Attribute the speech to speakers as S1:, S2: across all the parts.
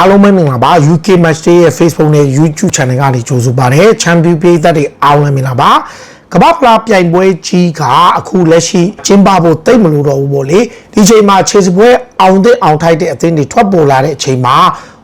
S1: အားလုံးပဲမင်္ဂလာပါ UK Match Day ရဲ့ Facebook နဲ့ YouTube Channel ကနေကြိုဆိုပါရစေ Champion ပြည်သက်တွေအားလုံးပဲမင်္ဂလာပါကမ္ဘာဖလားပြိုင်ပွဲကြီးကအခုလက်ရှိကျင်းပဖို့တိတ်မလို့တော့ဘူးပေါ့လေဒီချိန်မှာခြေစပွဲအောင်တဲ့အောင်ထိုက်တဲ့အသင်းတွေထွက်ပေါ်လာတဲ့အချိန်မှာ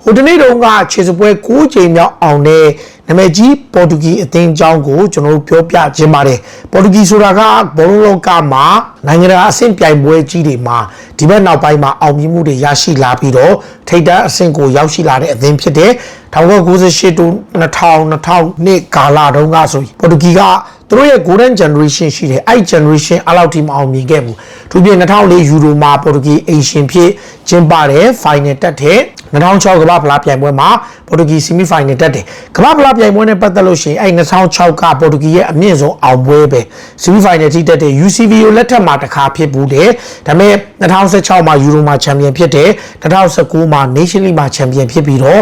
S1: ဟိုတနေ့တုန်းကခြေစပွဲ9ချိန်မြောက်အောင်တဲ့နာမည်ကြီးပေါ်တူဂီအသင်းအကြောင်းကိုကျွန်တော်တို့ပြောပြခြင်းပါတယ်ပေါ်တူဂီဆိုတာကဘောလုံးလောကမှာနိုင်ငံတကာအဆင့်ပြိုင်ပွဲကြီးတွေမှာဒီဘက်နောက်ပိုင်းမှာအောင်မြင်မှုတွေရရှိလာပြီးတော့ထိပ်တန်းအဆင့်ကိုရောက်ရှိလာတဲ့အသင်းဖြစ်တဲ့ 1998တူ2000 2000နှစ်ကာလတုန်းကဆိုရင်ပေါ်တူဂီကသူတို့ရဲ့ golden generation ရှိတယ်အဲ့ generation အလောက်ထိမအောင်မြင်ခဲ့ဘူးသူပြင်2004ယူရိုမှာပေါ်တူဂီအိမ်ရှင်ဖြစ်ကျင်းပတဲ့ final တက်တဲ့2006ကမ္ဘာဖလားပြိုင်ပွဲမှာပေါ်တူဂီဆီမီဖိုင်နယ်တက်တယ်ကမ္ဘာဖလားပြိုင်ပွဲနဲ့ပတ်သက်လို့ရှိရင်အဲ့2006ကပေါ်တူဂီရဲ့အမြင့်ဆုံးအောင်ပွဲပဲဆီမီဖိုင်နယ်ထိတက်တယ် UCV ကိုလက်ထက်မှာတစ်ခါဖြစ်ဘူးတယ်ဒါပေမဲ့2016မှာယူရိုမှာချန်ပီယံဖြစ်တယ်2019မှာ Nation League မှာချန်ပီယံဖြစ်ပြီးတော့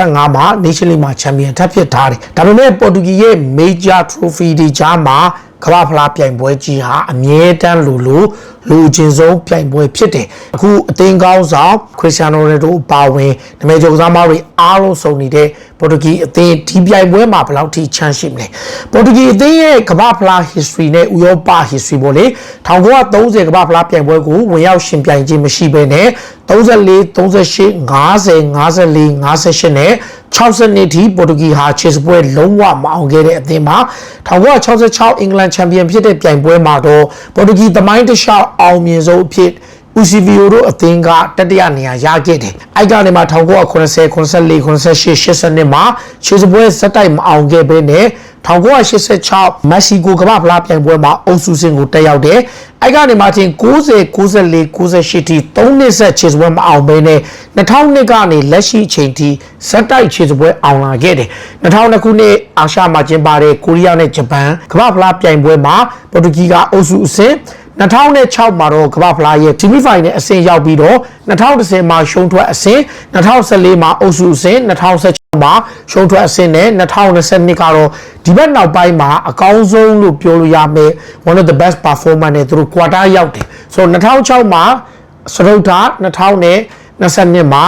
S1: 2025မှာ Nation League မှာချန်ပီယံထပ်ဖြစ်ထားတယ်ဒါပေမဲ့ပေါ်တူဂီရဲ့ Major Trophy တွေကြားမှာကမ္ဘာဖလားပြိုင်ပွဲကြီးဟာအမြဲတမ်းလိုလိုလူချင်းဆုံးပြိုင်ပွဲဖြစ်တယ်အခုအသင်းကောင်းဆောင်ခရစ္စတီယာနိုရိုနယ်ဒိုအပါဝင်နာမည်ကျော်ကစားမတွေအားလုံးစုံနေတဲ့ ပေါ်တူဂီအသင်းဒီပြိုင်ပွဲမှာဘယ်လောက်ထိချမ်းရှိမလဲပေါ်တူဂီအသင်းရဲ့ကမ္ဘာဖလား history နဲ့ဥရောပ history ပေါ့လေ1930ကမ္ဘာဖလားပြိုင်ပွဲကိုဝင်ရောက်ရှင်ပြိုင်ခြင်းမရှိဘဲနဲ့34 38 50 54 58နဲ့60နှစ်ထိပေါ်တူဂီဟာခြေစပွဲလုံးဝမအောင်ခဲ့တဲ့အသင်းမှာ1966အင်္ဂလန်ချန်ပီယံဖြစ်တဲ့ပြိုင်ပွဲမှာတော့ပေါ်တူဂီသမိုင်းတစ်လျှောက်အောင်မြင်ဆုံးအဖြစ် UCVO တို့အသင်းကတတိယနေရာရခဲ့တယ်။အဲ့ကနေမှ1990 94 98 80မှာခြေစပွဲဇက်တိုက်မအောင်ခဲ့ဘဲနဲ့1986မက္ကဆီကိုကမ္ဘာဖလားပြိုင်ပွဲမှာအုပ်စုစင်ကိုတက်ရောက်တယ်။အဲ့ကနေမှချင်း90 94 98ထိ3နှစ်ဆက်ခြေစပွဲမအောင်ဘဲနဲ့2000ကနေလက်ရှိအချိန်ထိဇက်တိုက်ခြေစပွဲအောင်လာခဲ့တယ်။2000ခုနှစ်အာရှမှာကျင်းပတဲ့ကိုရီးယားနဲ့ဂျပန်ကမ္ဘာဖလားပြိုင်ပွဲမှာပေါ်တူဂီကအုပ်စုအဆင့် 2006မှာတော့ကမ္ဘာဖလားရဲ့ semi final အဆင့်ရောက်ပြီးတော့2010မှာရှုံးထွက်အဆင့်2014မှာအုပ်စုအဆင့်2016မှာရှုံးထွက်အဆင့်နဲ့2022ကတော့ဒီဘက်နောက်ပိုင်းမှာအကောင်းဆုံးလို့ပြောလို့ရမယ် one of the best performance နဲ့သူတို့ quarter ရောက်တယ်ဆိုတော့2006မှာစရုပ်ထား2022မှာ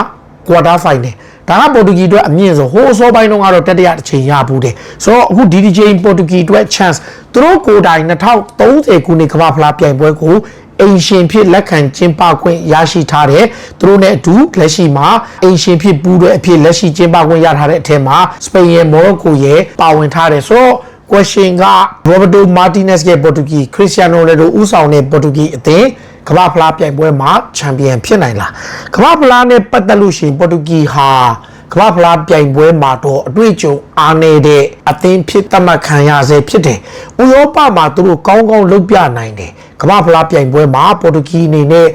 S1: quarter final ဒါကပေါ်တူဂီအတွက်အမြင့်ဆုံးဟိုးအစောပိုင်းတုန်းကတော့တတိယတစ်ချိန်ရဘူးတယ်ဆိုတော့အခုဒီဒီချိန်ပေါ်တူဂီအတွက် chance သူတို့ကိုယ်တိုင်2030ခုနှစ်ကမ္ဘာဖလားပြိုင်ပွဲကိုအိမ်ရှင်ဖြစ်လက်ခံကျင်းပခွင့်ရရှိထားတယ်သူတို့နဲ့အတူလက်ရှိမှာအိမ်ရှင်ဖြစ်ပူးတဲ့အဖြစ်လက်ရှိကျင်းပခွင့်ရထားတဲ့အထက်မှာစပိန်ရဲ့မော်ရိုကိုရဲ့ပါဝင်ထားတယ်ဆိုတော့ question က Roberto Martinez ရဲ့ပေါ်တူဂီ Cristiano Ronaldo ဦးဆောင်တဲ့ပေါ်တူဂီအသင်း ကမ္ဘာဖလားပြိုင်ပွဲမှာချန်ပီယံဖြစ်နိုင်လားကမ္ဘာဖလားနဲ့ပတ်သက်လို့ရှိရင်ပေါ်တူဂီဟာကမ္ဘာဖလားပြိုင်ပွဲမှာတော့အတွေ့အကြုံအားနည်းတဲ့အသင်းဖြစ်သတ်မှတ်ခံရဆဲဖြစ်တယ်။ဥရောပမှာသူတို့ကောင်းကောင်းလုပ်ပြနိုင်တယ်။ကမ္ဘာဖလားပြိုင်ပွဲမှာပေါ်တူဂီအနေနဲ့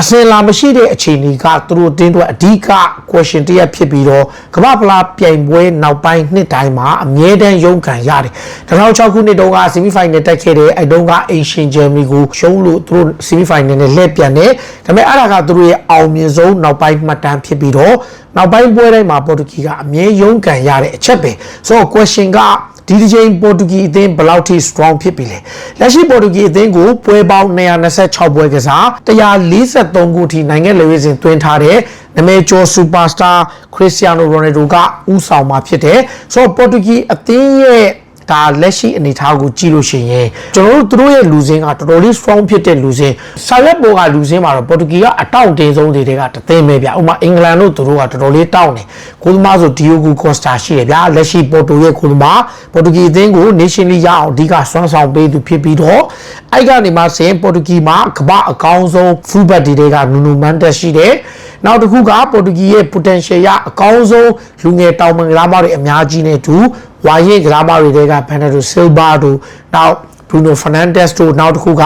S1: အစင်လာမရှိတဲ့အခြေအနေကသူတို့တင်းတော့အဓိက question တရက်ဖြစ်ပြီးတော့ကမ္ဘာဖလားပြိုင်ပွဲနောက်ပိုင်းနှစ်တိုင်းမှာအမြဲတမ်းရုန်းကန်ရတယ်2006ခုနှစ်တုန်းက semi final တက်ခဲ့တဲ့အဲတုန်းက Asian Germany ကိုရှုံးလို့သူတို့ semi final နဲ့လှည့်ပြန်တယ်ဒါပေမဲ့အဲ့ဒါကသူတို့ရဲ့အောင်မြင်ဆုံးနောက်ပိုင်းမှတ်တမ်းဖြစ်ပြီးတော့နောက်ပိုင်းပွဲတိုင်းမှာပေါ်တူဂီကအမြဲရုန်းကန်ရတဲ့အချက်ပဲဆိုတော့ question က ဒီဒီချိန်ပေါ်တူဂီအသင်းဘယ်လောက်ထိ strong ဖြစ်ပြီလဲလက်ရှိပေါ်တူဂီအသင်းကိုပွဲပေါင်း226ပွဲကစား143ခုထိနိုင်ငံလေဝေးစဉ်သွင်းထားတဲ့နာမည်ကျော်စူပါစတာခရစ္စတီယာနိုရိုနယ်ဒိုကဦးဆောင်มาဖြစ်တယ်ဆိုတော့ပေါ်တူဂီအသင်းရဲ့ ဒါလက်ရှိအနေအထားကိုကြည့်လို့ရှိရင်ကျွန်တော်တို့သူတို့ရဲ့လူစင်းကတော်တော်လေး strong ဖြစ်တဲ့လူစင်းဆာရက်ပေါ်ကလူစင်းမှာတော့ပေါ်တူဂီကအတောင့်တင်းဆုံးတွေကတသိမ်းပဲဗျဥပမာအင်္ဂလန်တို့သူတို့ကတော်တော်လေးတောင့်တယ်ကိုသမားဆိုဒီယိုဂူကော့စတာရှိတယ်ဗျာလက်ရှိပေါ်တူရဲ့ကိုသမားပေါ်တူဂီအသင်းကို nation league ရအောင်အဓိကစွမ်းဆောင်ပေးသူဖြစ်ပြီးတော့အဲ့ကနေမှဆင်ပေါ်တူဂီမှာကမ္ဘာအကောင်းဆုံး fullback တွေကနူနူမန်တက်ရှိတယ်နောက်တစ်ခုကပေါ်တူဂီရဲ့ potential ရအကောင်းဆုံးလူငယ်တောင်ပန်ကစားမတွေအများကြီးနဲ့တူဝါရင်ကစားမတွေကဘန်နဒိုဆီလ်ဗာတို့နောက်ဘရူနိုဖာနန်ဒက်စ်တို့နောက်တစ်ခုက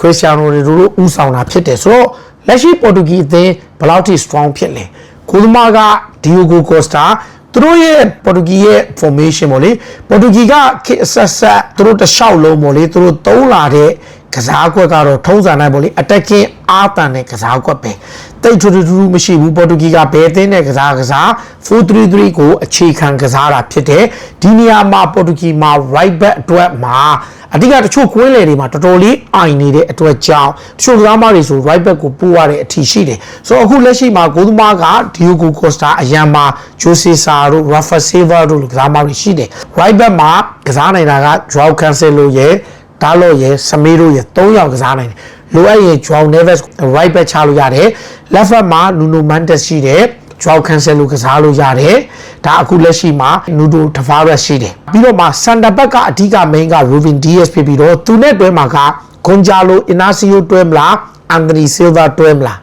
S1: ခရစ္စတီယာနိုရိုနယ်ဒိုတို့ဦးဆောင်တာဖြစ်တယ်ဆိုတော့လက်ရှိပေါ်တူဂီအသင်းဘယ်လောက်ထိ strong ဖြစ်လဲကိုသမားကဒီယိုဂိုကော့စတာသူတို့ရဲ့ပေါ်တူဂီရဲ့ formation ပေါ့လေပေါ်တူဂီကခေတ်အဆက်ဆက်သူတို့တလျှောက်လုံးပေါ့လေသူတို့သုံးလာတဲ့ကစားကွက်ကတော့ထုံးစံတိုင်းပေါ့လေ attacking အားတန်တဲ့ကစားကွက်ပဲတိတ်ထူထူထူမရှိဘူးပေါ်တူဂီကဘယ်အသင်းနဲ့ကစားကစား4-3-3ကိုအခြေခံကစားတာဖြစ်တယ်ဒီနေရာမှာပေါ်တူဂီမှာ right back အတွက်မှာအဓိကတချို့ကွင်းလေတွေမှာတော်တော်လေးအိုင်နေတဲ့အတွက်ကြောင့်တချို့ကစားမတွေဆို right back ကိုပို့ရတဲ့အထီရှိတယ်ဆိုတော့အခုလက်ရှိမှာဂိုးသမားက Diogo Costa အရန်မှာ Jose Sa တို့ Rafa Silva တို့လိုကစားမတွေရှိတယ် right back မှာကစားနေတာက Joao Cancelo ရဲ့ ဒါလော့ရဲ့စမေးတို့ရဲ့၃ယောက်ကစားနိုင်တယ်လိုအပ်ရင် Joao Neves right back ချလို့ရတယ် left back မှာ Nuno Mendes ရှိတယ် Joao Cancelo ကစားလို့ရတယ်ဒါအခုလက်ရှိမှာ Nuno Tavares ရှိတယ်ပြီးတော့မှ center back ကအဓိက main က Ruben Dias ဖြစ်ပြီးတော့သူနဲ့တွဲမှာက Gonzalo Inacio တွဲမလား Anthony Silva တွဲမလား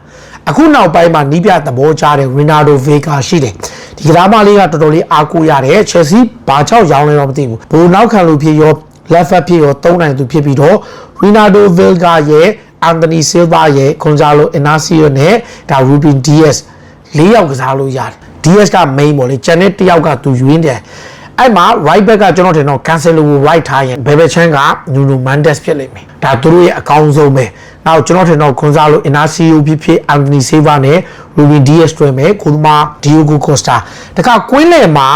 S1: အခုနောက်ပိုင်းမှာနီးပြသဘောကျတဲ့ Renato Vega ရှိတယ်ဒီကစားမလေးကတော်တော်လေးအားကိုးရတယ် Chelsea ဘာချောက်ရောင်းလဲတော့မသိဘူးဘိုးနောက်ခံလို့ဖြစ်ရော left back ဖြစ်ရောသုံးနိုင်သူဖြစ်ပြီးတော့ Renato Vega ရဲ့ Anthony Silva ရဲ့ Gonzalo Inacio နဲ့ဒါ Ruben Dias ၄ယောက်ကစားလို့ရတယ် DS က main ပေါ့လေကျန်တဲ့တစ်ယောက်ကသူယူရင်းတယ်အဲ့မှာ right back ကကျွန်တော်ထင်တော့ Cancelo ကို right ထားရင် Bebe Chan က Nuno Mendes ဖြစ်လိမ့်မယ်ဒါသူတို့ရဲ့အကောင်းဆုံးပဲနောက်ကျွန်တော်ထင်တော့ Gonzalo Inacio ဖြစ်ဖြစ် Anthony Silva နဲ့ Ruben Dias တွဲမယ်ကိုသမား Diogo Costa တခါကွင်းလယ်မှာ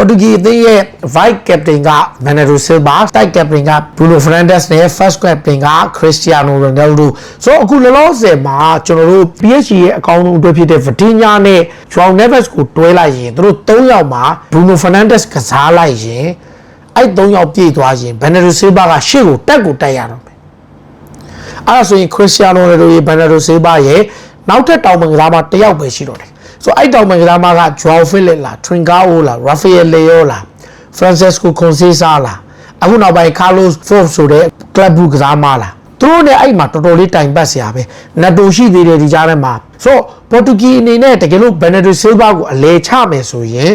S1: ပေါ်တူဂီအသင်းရဲ့ vice captain က Bernardo Silva, tight captain က Bruno Fernandes နဲ့ first captain က Cristiano Ronaldo ဆိုတော့အခုလောလောဆယ်မှာကျွန်တော်တို့ PSG ရဲ့အကောင်းဆုံးအတွက်ဖြစ်တဲ့ Vitinha နဲ့ Joao Neves ကိုတွဲလိုက်ရင်သူတို့၃ယောက်မှာ Bruno Fernandes ကစားလိုက်ရင်အဲ့၃ယောက်ပြည့်သွားရင် Bernardo Silva ကရှေ့ကိုတက်ကိုတက်ရတော့မယ်အဲ့ဒါဆိုရင် Cristiano Ronaldo ရဲ့ Bernardo Silva ရဲ့နောက်ထပ်တောင်ပံကစားမတစ်ယောက်ပဲရှိတော့တယ် ဆိုအဲ့တောင်ပံကစားမက Joao Felix လား Trincao လား Rafael Leo လား Francesco Conceição လားအခုနောက်ပိုင်း Carlos Forbes ဆိုတဲ့ club ဘူးကစားမလားသူတို့လည်းအဲ့မှာတော်တော်လေးတိုင်ပတ်စရာပဲနတ်တိုရှိသေးတယ်ဒီကြားထဲမှာဆိုတော့ပေါ်တူဂီအနေနဲ့တကယ်လို့ Bernardo Silva ကိုအလဲချမယ်ဆိုရင်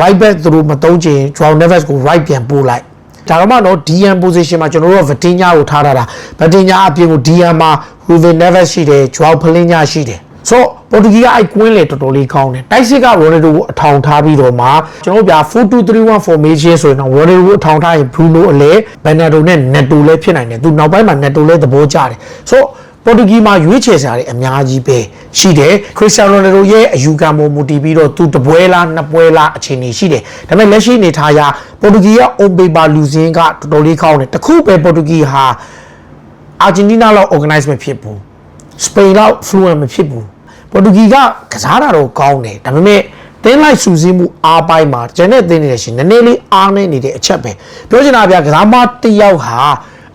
S1: right back သူတို့မသုံးချင် Joao Neves ကို right ပြန်ပို့လိုက်ဒါတော့မှတော့ DM position မှာကျွန်တော်တို့က Vitinha ကိုထားထားတာ Vitinha အပြင်ကို DM မှာ Ruben Neves ရှိတယ် Joao Palhinha ရှိတယ် ဆိုတော့ပေါ်တူဂီကအိုက်ကွင်းလေတော်တော်လေးကောင်းတယ်တိုက်စစ်ကရိုနယ်ဒိုကိုအထောင်ထားပြီးတော့မှကျွန်တော်တို့ဗျာ4231 formation ဆိုရင်တော့ရိုနယ်ဒိုကိုအထောင်ထားရင် Bruno အလဲဘန်နာဒိုနဲ့ Neto လည်းဖြစ်နိုင်တယ်သူနောက်ပိုင်းမှာ Neto လည်းသဘောကျတယ်ဆိုတော့ပေါ်တူဂီမှာရွေးချယ်စရာတွေအများကြီးပဲရှိတယ်ခရစ္စတီယာနိုရိုနယ်ဒိုရဲ့အယူခံပေါ်မူတည်ပြီးတော့သူတပွဲလားနှစ်ပွဲလားအခြေအနေရှိတယ်ဒါပေမဲ့လက်ရှိအနေထားအရပေါ်တူဂီရဲ့ on paper လူစင်းကတော်တော်လေးကောင်းတယ်တခုပဲပေါ်တူဂီဟာအာဂျင်တီးနားလောက် organize မဖြစ်ဘူးစပိန်လောက် fluent မဖြစ်ဘူး ပေါ်တူဂီကကစားတာတော့ကောင်းတယ်ဒါပေမဲ့တင်းလိုက်စူးစီးမှုအားပိုင်းမှာကျန်တဲ့တင်းနေတဲ့ရှင်နည်းနည်းလေးအားနေနေတဲ့အချက်ပဲပြောချင်တာဗျာကစားမတစ်ယောက်ဟာ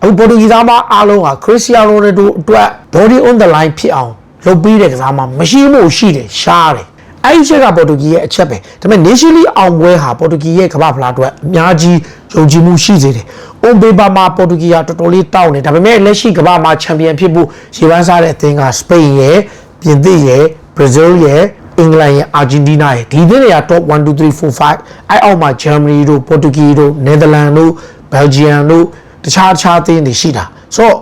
S1: အခုပေါ်တူဂီသားမအားလုံးဟာခရစ္စတီယာနိုရိုနယ်ဒိုအတွက် body on the line ဖြစ်အောင်လုပ်ပြီးတဲ့ကစားမမရှိမို့ရှိတယ်ရှားတယ်အဲ့ဒီချက်ကပေါ်တူဂီရဲ့အချက်ပဲဒါပေမဲ့ Nation League အောင်ပွဲဟာပေါ်တူဂီရဲ့ကမ္ဘာဖလားအတွက်အများကြီးယုံကြည်မှုရှိစေတယ်။ On paper မှာပေါ်တူဂီကတော်တော်လေးတောင်းတယ်ဒါပေမဲ့လက်ရှိကမ္ဘာမှာချန်ပီယံဖြစ်ဖို့ရေပန်းစားတဲ့အသင်းကစပိန်ရဲ့ ပြင်သစ်ရဲ့ဘရာဇီးရဲ့အင်္ဂလန်ရဲ့အာဂျင်တီးနားရဲ့ဒီသင်းတွေက top 1 2 3 4 5အဲ့အောက်မှာဂျာမနီတို့ပေါ်တူဂီတို့နယ်သာလန်တို့ဘယ်လ်ဂျီယံတို့တခြားတခြားအသင်းတွေရှိတာဆိုတော့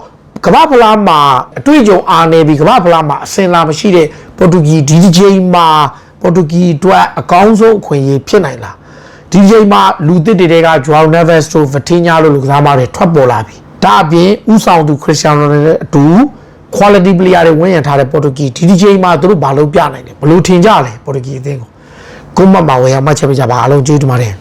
S1: ကမ္ဘာဖလားမှာအတွေ့အကြုံအားနေပြီးကမ္ဘာဖလားမှာအစင်လာမရှိတဲ့ပေါ်တူဂီဒီဒီဂျိမ်းမှာပေါ်တူဂီအတွက်အကောင်းဆုံးအခွင့်အရေးဖြစ်နိုင်လားဒီဂျိမ်းမှာလူသစ်တွေက Joao Neves တို့ Vitinha တို့လူကစားမတွေထွက်ပေါ်လာပြီဒါအပြင်ဥဆောင်သူ Cristiano Ronaldo နဲ့အတူ quality player တွေဝင်ရထားတဲ့ပေါ်တူဂီဒီဒီဂျိမ်းမှာသူတို့ဘာလို့ပြနိုင်လဲဘလို့ထင်ကြလဲပေါ်တူဂီအသင်းကိုကိုမတ်မှာဝယ်ရမှတ်ချက်ပေးကြပါအားလုံးကျေးဇူးတင်ပါတယ်